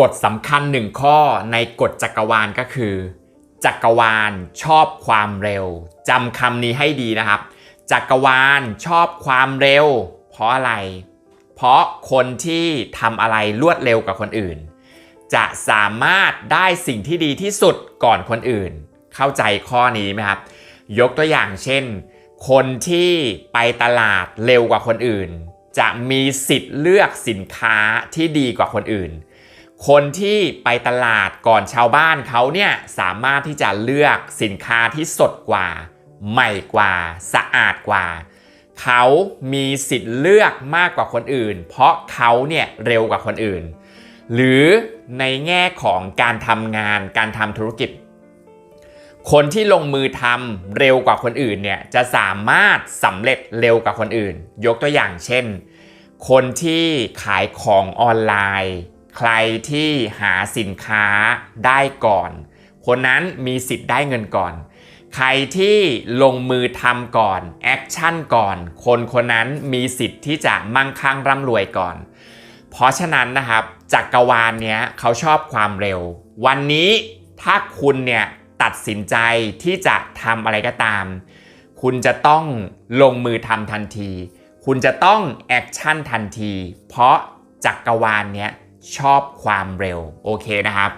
กฎสำคัญหนึ่งข้อในกฎจักรวาลก็คือ จักรวาลชอบความเร็วจำคำนี้ให้ดีนะครับ จักรวาลชอบความเร็ว เพราะอะไร เพราะคนที่ทำอะไรรวดเร็วกว่าคนอื่น จะสามารถได้สิ่งที่ดีที่สุดก่อนคนอื่น เข้าใจข้อนี้ไหมครับ ยกตัวอย่างเช่น คนที่ไปตลาดเร็วกว่าคนอื่น จะมีสิทธิ์เลือกสินค้าที่ดีกว่าคนอื่น คนที่ไปตลาดก่อนชาวบ้านเขาเนี่ยสามารถที่จะเลือกสินค้าที่สดกว่า ใหม่กว่า สะอาดกว่า เขามีสิทธิ์เลือกมากกว่าคนอื่น เพราะเขาเนี่ยเร็วกว่าคนอื่น หรือในแง่ของการทำงานการทำธุรกิจ คนที่ลงมือทำเร็วกว่าคนอื่นเนี่ยจะสามารถสำเร็จเร็วกว่าคนอื่น ยกตัวอย่างเช่น คนที่ขายของออนไลน์ ใครที่หาสินค้าได้ก่อน คนนั้นมีสิทธิ์ได้เงินก่อน ใครที่ลงมือทำก่อนแอคชั่นก่อน คนคนนั้นมีสิทธิ์ที่จะมั่งคั่งร่ำรวยก่อน เพราะฉะนั้นนะครับจักรวาลเนี้ยเขาชอบความเร็ว วันนี้ถ้าคุณเนี่ยตัดสินใจที่จะทำอะไรก็ตาม คุณจะต้องลงมือทำทันที คุณจะต้องแอคชั่นทันที เพราะจักรวาลเนี้ย ชอบความเร็ว โอเคนะครับ